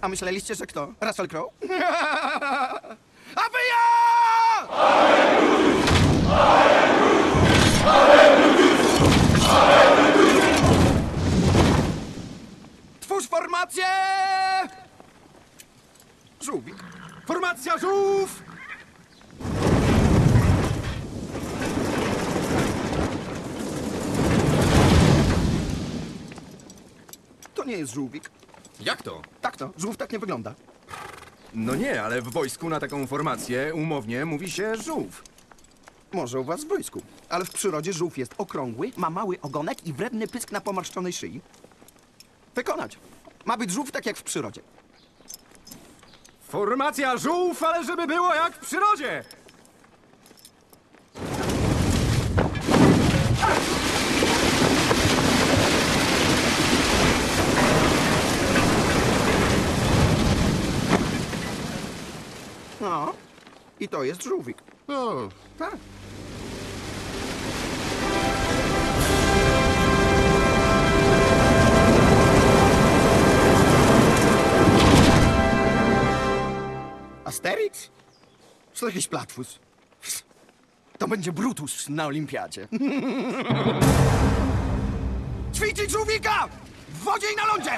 A myśleliście, że kto? Russell Crowe? A wy ja! Twórz formację! Żółwik. Formacja żółw! To nie jest żółwik. Jak to? Tak to, żółw tak nie wygląda. No nie, ale w wojsku na taką formację umownie mówi się żółw. Może u was w wojsku. Ale w przyrodzie żółw jest okrągły, ma mały ogonek i wredny pysk na pomarszczonej szyi. Wykonać. Ma być żółw tak jak w przyrodzie. Formacja żółw, ale żeby było jak w przyrodzie! No. I to jest żółwik. O, Tak. Asterix? Co to jakiś platfus? To będzie Brutus na olimpiadzie. Ćwiczyć żółwika! W wodzie i na lądzie!